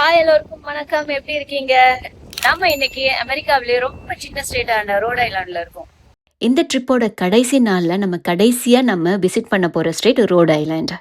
Hi எல்லோருக்கும் வணக்கம். எப்படி இருக்கீங்க? நம்ம இன்னைக்கு அமெரிக்காவிலேயே ரொம்ப சின்ன ஸ்டேட்டான ரோட் ஐலாண்ட்ல இருக்கோம். இந்த ட்ரிப்போட கடைசி நாளில் நம்ம கடைசியாக நம்ம விசிட் பண்ண போகிற ஸ்டேட் ரோட் ஐலாண்ட்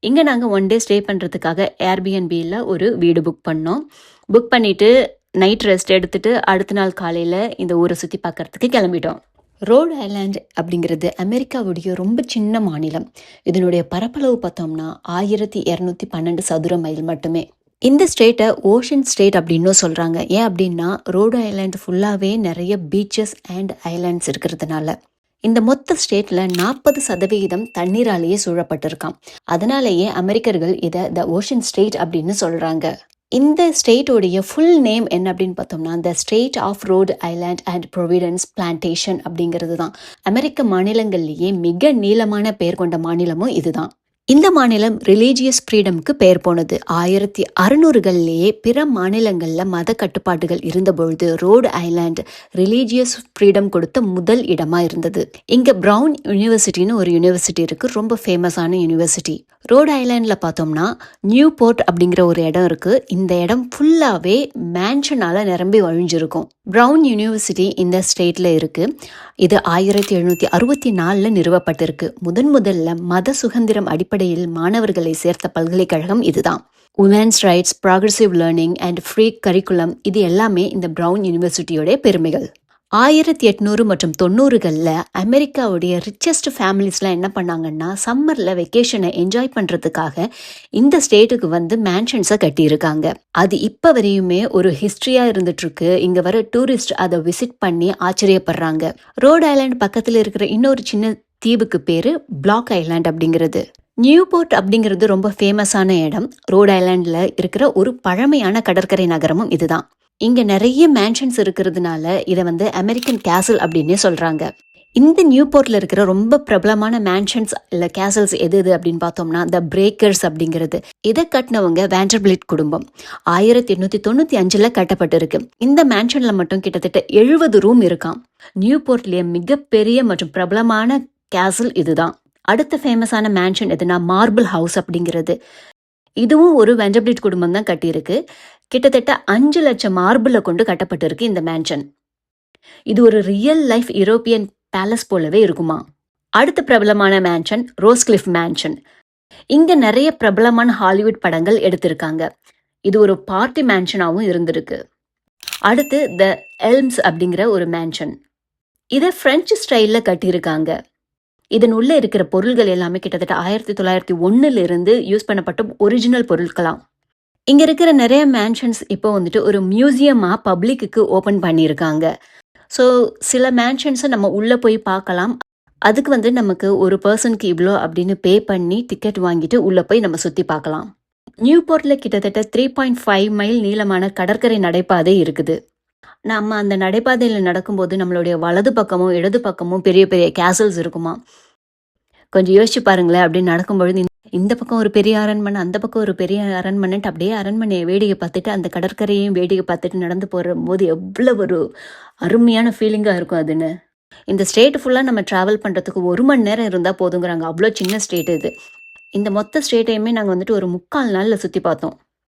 இங்கே நாங்கள் ஒன் டே ஸ்டே பண்ணுறதுக்காக ஏர்பிஎன்பியில் ஒரு வீடு புக் பண்ணோம். புக் பண்ணிவிட்டு நைட் ரெஸ்ட் எடுத்துட்டு அடுத்த நாள் காலையில் இந்த ஊரை சுற்றி பார்க்கறதுக்கு கிளம்பிட்டோம். ரோட் ஐலாண்ட் அப்படிங்கிறது அமெரிக்காவுடைய ரொம்ப சின்ன மாநிலம். இதனுடைய பரப்பளவு பார்த்தோம்னா ஆயிரத்தி இரநூத்தி பன்னெண்டு சதுர மைல் மட்டுமே. இந்த ஸ்டேட்டை ஓஷன் ஸ்டேட் அப்படின்னும் சொல்கிறாங்க ஏன் அப்படின்னா ரோடு ஐலாண்ட் ஃபுல்லாகவே நிறைய பீச்சஸ் அண்ட் ஐலாண்ட்ஸ் இருக்கிறதுனால. இந்த மொத்த ஸ்டேட்டில் நாற்பது சதவிகிதம் தண்ணீராலேயே சூழப்பட்டிருக்கான் அதனாலேயே அமெரிக்கர்கள் இதை த ஓஷன் ஸ்டேட் அப்படின்னு சொல்கிறாங்க இந்த ஸ்டேட்டோடைய ஃபுல் நேம் என்ன அப்படின்னு பார்த்தோம்னா the state of Rhode Island and Providence plantation அப்படிங்கிறது தான் அமெரிக்க மாநிலங்கள்லேயே மிக நீளமான பெயர் கொண்ட மாநிலமும் இதுதான். இந்த மாநிலம் ரிலீஜியஸ் ஃப்ரீடம்க்கு பெயர் போனது. ஆயிரத்தி அறுநூறுகள்லேயே பிற மாநிலங்களில் மத கட்டுப்பாடுகள் இருந்தபொழுது ரோடு ஐலாண்ட் ரிலீஜியஸ் ஃப்ரீடம் கொடுத்த முதல் இடமா இருந்தது. இங்க பிரவுன் யூனிவர்சிட்டின்னு ஒரு யூனிவர்சிட்டி இருக்கு. ரொம்ப ஃபேமஸான யூனிவர்சிட்டி. ரோடு ஐலாண்டில் பார்த்தோம்னா நியூ போர்ட் அப்படிங்கிற ஒரு இடம் இருக்கு. இந்த இடம் ஃபுல்லாகவே மேன்ஷனால நிரம்பி வழிஞ்சிருக்கும். ப்ரவுன் யூனிவர்சிட்டி இந்த ஸ்டேட்டில் இருக்குது இது ஆயிரத்தி எழுநூற்றி அறுபத்தி நாலில் நிறுவப்பட்டிருக்கு. முதன் முதல்ல மத சுதந்திரம் அடிப்படையில் மாணவர்களை சேர்த்த பல்கலைக்கழகம் இதுதான். Women's rights progressive learning and free curriculum இது எல்லாமே இந்த ப்ரௌன் யூனிவர்சிட்டியோடைய பெருமைகள். ஆயிரத்தி எட்நூறு மற்றும் தொண்ணூறுகளில் அமெரிக்காவுடைய ரிச்சஸ்ட் ஃபேமிலிஸ்லாம் என்ன பண்ணாங்கன்னா சம்மரில் வெக்கேஷனை என்ஜாய் பண்ணுறதுக்காக இந்த ஸ்டேட்டுக்கு வந்து மேன்ஷன்ஸை கட்டியிருக்காங்க. அது இப்போ வரையுமே ஒரு ஹிஸ்ட்ரியாக இருந்துட்டுருக்கு. இங்கே வர டூரிஸ்ட் அதை விசிட் பண்ணி ஆச்சரியப்படுறாங்க. ரோட் ஐலாண்ட் பக்கத்தில் இருக்கிற இன்னொரு சின்ன தீவுக்கு பேர் பிளாக் ஐலாண்ட் அப்படிங்கிறது. நியூபோர்ட் அப்படிங்கிறது ரொம்ப ஃபேமஸான இடம். ரோட் ஐலாண்டில் இருக்கிற ஒரு பழமையான கடற்கரை நகரமும் இதுதான். இங்கே நிறைய மேன்ஷன்ஸ் இருக்கிறதுனால இதை வந்து அமெரிக்கன் கேசல் அப்படின்னே சொல்கிறாங்க இந்த நியூ போர்ட்டில் இருக்கிற ரொம்ப பிரபலமான மேன்ஷன்ஸ் இல்லை கேசல்ஸ் எது எது அப்படின்னு பார்த்தோம்னா த பிரேக்கர்ஸ் அப்படிங்கிறது. இதை கட்டினவங்க வேண்டர்பிளிட் குடும்பம். ஆயிரத்தி எண்ணூற்றி தொண்ணூற்றி அஞ்சில் கட்டப்பட்டிருக்கு. இந்த மேன்ஷனில் மட்டும் கிட்டத்தட்ட எழுபது ரூம் இருக்காம். நியூபோர்ட்லேயே மிகப்பெரிய மற்றும் பிரபலமான கேசல் இதுதான். அடுத்த ஃபேமஸான மேன்ஷன் எதுனா மார்பிள் ஹவுஸ் அப்படிங்கிறது. இதுவும் ஒரு வெண்டபிளிட் குடும்பம் தான் கட்டியிருக்கு. கிட்டத்தட்ட அஞ்சு லட்சம் மார்பிள கொண்டு கட்டப்பட்டிருக்கு இந்த மேன்ஷன் இது ஒரு ரியல் லைஃப் யூரோப்பியன் பேலஸ் போலவே இருக்குமா? அடுத்த பிரபலமான மேன்ஷன் ரோஸ்கிளிஃப் மேன்ஷன் இங்க நிறைய பிரபலமான ஹாலிவுட் படங்கள் எடுத்திருக்காங்க. இது ஒரு பார்ட்டி மேன்ஷனாகவும் இருந்திருக்கு. அடுத்து த எல்ம்ஸ் அப்படிங்கிற ஒரு மேன்ஷன் இதை பிரெஞ்சு ஸ்டைலில் கட்டியிருக்காங்க. இதன் உள்ளே இருக்கிற பொருள்கள் எல்லாமே கிட்டத்தட்ட ஆயிரத்தி தொள்ளாயிரத்தி ஒன்னுல இருந்து யூஸ் பண்ணப்பட்ட ஒரிஜினல் பொருட்களாம். இங்கே இருக்கிற நிறைய மேன்ஷன்ஸ் இப்போ வந்துட்டு ஒரு மியூசியமாக பப்ளிக்கு ஓப்பன் பண்ணியிருக்காங்க. ஸோ சில மேன்ஷன்ஸை நம்ம உள்ளே போய் பார்க்கலாம். அதுக்கு வந்து நமக்கு ஒரு பர்சனுக்கு இவ்வளோ அப்படின்னு பே பண்ணி டிக்கெட் வாங்கிட்டு உள்ளே போய் நம்ம சுற்றி பார்க்கலாம். நியூ போர்ட்டில் கிட்டத்தட்ட த்ரீ பாயிண்ட் ஃபைவ் மைல் நீளமான கடற்கரை நடைபாதை இருக்குது. நம்ம அந்த நடைபாதையில் நடக்கும்போது நம்மளுடைய வலது பக்கமும் இடது பக்கமும் பெரிய பெரிய கேசல்ஸ் இருக்குமா? கொஞ்சம் யோசிச்சு பாருங்களேன் அப்படின்னு நடக்கும்பொழுது இந்த- பக்கம் ஒரு பெரிய அரண்மனை அந்த பக்கம் ஒரு பெரிய அரண்மனைன்ட்டு அப்படியே அரண்மனையை வேடிக்கை பார்த்துட்டு அந்த கடற்கரையும் வேடிக்கை பார்த்துட்டு நடந்து போகிற போது எவ்வளோ ஒரு அருமையான ஃபீலிங்காக இருக்கும் அதுன்னு. இந்த ஸ்டேட் ஃபுல்லாக நம்ம ட்ராவல் பண்ணுறதுக்கு ஒரு மணி நேரம் இருந்தால் போதுங்கிறாங்க. அவ்வளோ சின்ன ஸ்டேட் இது. இந்த மொத்த ஸ்டேட்டையுமே நாங்கள் வந்துட்டு ஒரு முக்கால் நாளில் சுற்றி பார்த்தோம்.